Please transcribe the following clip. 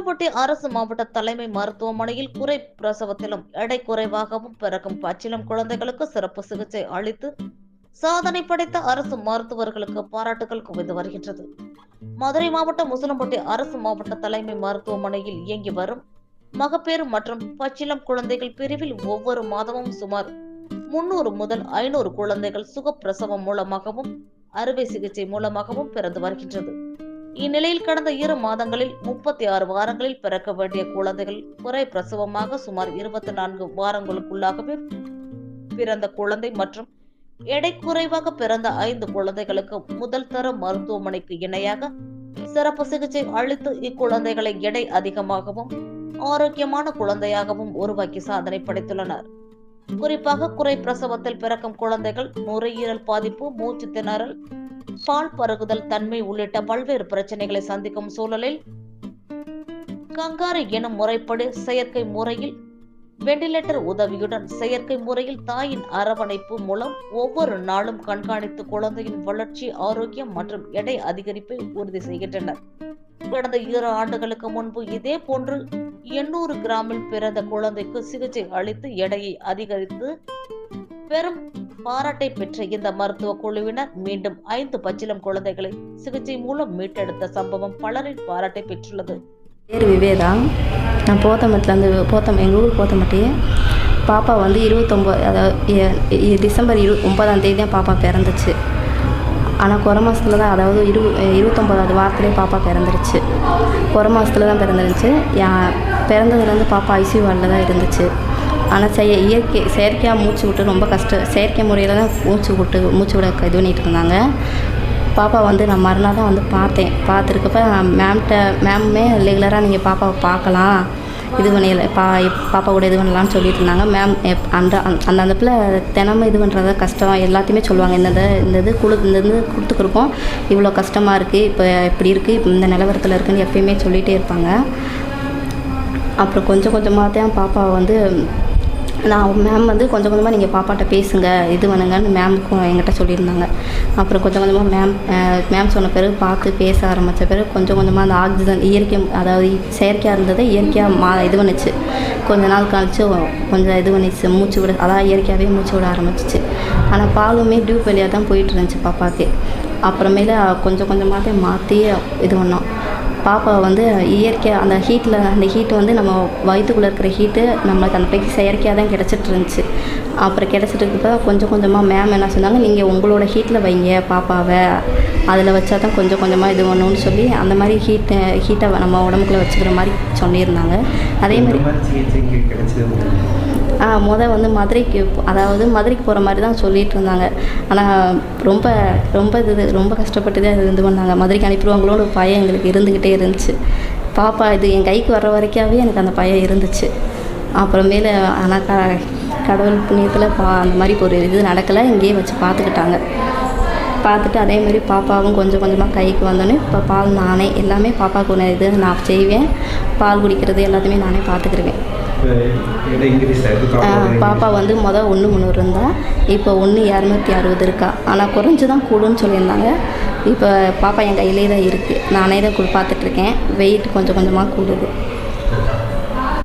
முசலம்பட்டி அரசு மாவட்ட தலைமை மருத்துவமனையில் குறை பிரசவத்திலும் எடை குறைவாகவும் பிறக்கும் பச்சிலம் குழந்தைகளுக்கு சிறப்பு சிகிச்சை அளித்து சாதனை படைத்த அரசு மருத்துவர்களுக்கு பாராட்டுகள் குவிந்து வருகின்றது. மதுரை மாவட்டம் முசலம்பட்டி அரசு மாவட்ட தலைமை மருத்துவமனையில் இயங்கி வரும் மகப்பேறு மற்றும் பச்சிலம் குழந்தைகள் பிரிவில் ஒவ்வொரு மாதமும் சுமார் முன்னூறு முதல் ஐநூறு குழந்தைகள் சுகப்பிரசவம் மூலமாகவும் அறுவை சிகிச்சை மூலமாகவும் பிறந்து வருகின்றது. இந்நிலையில் கடந்த இரு மாதங்களில் முப்பத்தி ஆறு வாரங்களில் பிறக்க வேண்டிய குழந்தைகள் குறை பிரசவமாக சுமார் இருபத்தி நான்கு வாரங்களுக்குள்ளாகவே பிறந்த குழந்தை மற்றும் எடை குறைவாக பிறந்த ஐந்து குழந்தைகளுக்கு முதல் தர மருத்துவமனைக்கு இணையாக சிறப்பு சிகிச்சை அளித்து இக்குழந்தைகளை எடை அதிகமாகவும் ஆரோக்கியமான குழந்தையாகவும் உருவாக்கி சாதனை படைத்துள்ளனர். குறிப்பாக குறை பிரசவத்தில் பிறக்கும் குழந்தைகள் நுரையீரல் பாதிப்பு மூச்சு திணறல் பால் பருகுதல் தன்மை உள்ளிட்ட பல்வேறு பிரச்சனைகளை சந்திக்கும் சூழலில் கங்காரு எனும் முறைப்படி செயற்கை முறையில் வெண்டிலேட்டர் உதவியுடன் செயற்கை முறையில் தாயின் அரவணைப்பு மூலம் ஒவ்வொரு நாளும் கண்காணித்து குழந்தையின் வளர்ச்சி ஆரோக்கியம் மற்றும் எடை அதிகரிப்பை உறுதி செய்கின்றனர். கடந்த இரு ஆண்டுகளுக்கு முன்பு இதே போன்று எண்ணூறு கிராமில் பிறந்த குழந்தைக்கு சிகிச்சை அளித்து எடையை அதிகரித்து பெரும் பாராட்டை பெற்ற இந்த மருத்துவ குழுவினர் மீண்டும் ஐந்து பச்சிலம் குழந்தைகளை சிகிச்சை மூலம் மீட்டெடுத்த சம்பவம் பலரின் பாராட்டை பெற்றுள்ளது. பேர் விவேதா. நான் போத்தமட்டிலேருந்து போத்தம் எங்கள் ஊர் போத்தமட்டி. பாப்பா வந்து இருபத்தொம்போது அதாவது டிசம்பர் இரு ஒன்பதாம் தேதி தான் பாப்பா பிறந்துச்சு. ஆனால் குறை மாதத்துல தான் அதாவது இரு இருபத்தொம்போதாவது வாரத்துலேயே பாப்பா பிறந்துருச்சு. குறை மாதத்துல தான் பிறந்துருந்துச்சு. என் பிறந்ததுலேருந்து பாப்பா ஐசியூ வார்டில் தான் இருந்துச்சு. ஆனால் செய்ய இயற்கை செயற்கையாக மூச்சு விட்டு ரொம்ப கஷ்டம் செயற்கை முறையில் தான் மூச்சு விட்டு மூச்சு விட இது பண்ணிகிட்டு இருந்தாங்க. பாப்பா வந்து நான் மறுநாள் தான் வந்து பார்த்தேன். பார்த்துருக்கப்ப மேம்கிட்ட மேமுமே ரெகுலராக நீங்கள் பாப்பாவை பார்க்கலாம். இது பண்ணிடல பா பாப்பா கூட இது பண்ணலாம்னு சொல்லிட்டு இருந்தாங்க. மேம் எப் அந்த அந்த அந்த பிள்ளை தினமும் இது பண்ணுறது கஷ்டம். எல்லாத்தையுமே சொல்லுவாங்க. இந்த இது இந்த இது குழு இந்த இது கொடுத்துருக்கோம். இவ்வளோ கஷ்டமாக இருக்குது இப்போ இப்படி இருக்குது இப்போ இந்த நிலவரத்தில் இருக்குன்னு எப்பயுமே சொல்லிகிட்டே இருப்பாங்க. அப்புறம் கொஞ்சம் கொஞ்சமாக தான் பாப்பாவை வந்து நான் மேம் வந்து கொஞ்சம் கொஞ்சமாக நீங்கள் பாப்பாட்ட பேசுங்க இது பண்ணுங்கன்னு மேமுக்கும் என்கிட்ட சொல்லியிருந்தாங்க. அப்புறம் கொஞ்சம் கொஞ்சமாக மேம் மேம் சொன்ன பிறகு பார்த்து பேச ஆரம்பித்த பிறகு கொஞ்சம் கொஞ்சமாக அந்த ஆக்சிஜன் இயற்கை அதாவது செயற்கையாக இருந்ததை இயற்கையாக மா இது பண்ணுச்சு. கொஞ்ச நாள் கழிச்சு கொஞ்சம் இது பண்ணிச்சு மூச்சு விட அதான் இயற்கையாகவே மூச்சு விட ஆரம்பிச்சிச்சு. ஆனால் பாலுமே டியூப் வழியாக தான் போயிட்டு இருந்துச்சு பாப்பாவுக்கு. அப்புறமேல கொஞ்சம் கொஞ்சமாகவே மாற்றி இது பண்ணோம். பாப்பா வந்து இயற்கையாக அந்த ஹீட்டில் அந்த ஹீட் வந்து நம்ம வயிற்றுக்குள்ளே இருக்கிற ஹீட்டு நம்மளுக்கு அந்த பிள்ளைக்கு செயற்கையாக தான் கிடச்சிட்டு இருந்துச்சு அப்புறம் கிடச்சிட்டு இருக்கப்ப கொஞ்சம் கொஞ்சமாக மேம் என்ன சொன்னாங்க நீங்கள் உங்களோட ஹீட்டில் வைங்க பாப்பாவை. அதில் வச்சா தான் கொஞ்சம் கொஞ்சமாக இது பண்ணணும்னு சொல்லி அந்த மாதிரி ஹீட்டை ஹீட்டை நம்ம உடம்புக்குள்ளே வச்சுக்கிற மாதிரி சொல்லியிருந்தாங்க அதே மாதிரி மொதல் முத வந்து மதுரைக்கு அதாவது மதுரைக்கு போகிற மாதிரி தான் சொல்லிட்டு இருந்தாங்க. ஆனால் ரொம்ப ரொம்ப இது ரொம்ப கஷ்டப்பட்டு தான் இது பண்ணாங்க. மதுரைக்கு அனுப்பிடுவாங்களோன்னு ஒரு பயம் எங்களுக்கு இருந்துக்கிட்டே இருந்துச்சு. பாப்பா இது என் கைக்கு வர்ற வரைக்காவே எனக்கு அந்த பயம் இருந்துச்சு. அப்புறமேல ஆனால் க கடவுள் புண்ணியத்தில் பா அந்த மாதிரி ஒரு இது நடக்கலை. இங்கேயே வச்சு பார்த்துக்கிட்டாங்க பார்த்துட்டு அதே மாதிரி பாப்பாவும் கொஞ்சம் கொஞ்சமாக கைக்கு வந்தோடனே இப்போ பால் நானே எல்லாமே பாப்பாவுக்கு ஒன்று இது நான் செய்வேன். பால் குடிக்கிறது எல்லாத்தையுமே நானே பார்த்துக்கிருவேன் பாப்பா வந்து மொதல் ஒன்று முந்நூறு இருந்தா இப்போ ஒன்று இரநூத்தி அறுபது இருக்கா. ஆனால் குறைஞ்சி தான் கூடுன்னு சொல்லியிருந்தாங்க. இப்போ பாப்பா என் கையிலே தான் இருக்குது நானே தான் பார்த்துட்ருக்கேன் வெயிட் கொஞ்சம் கொஞ்சமாக கூடுது.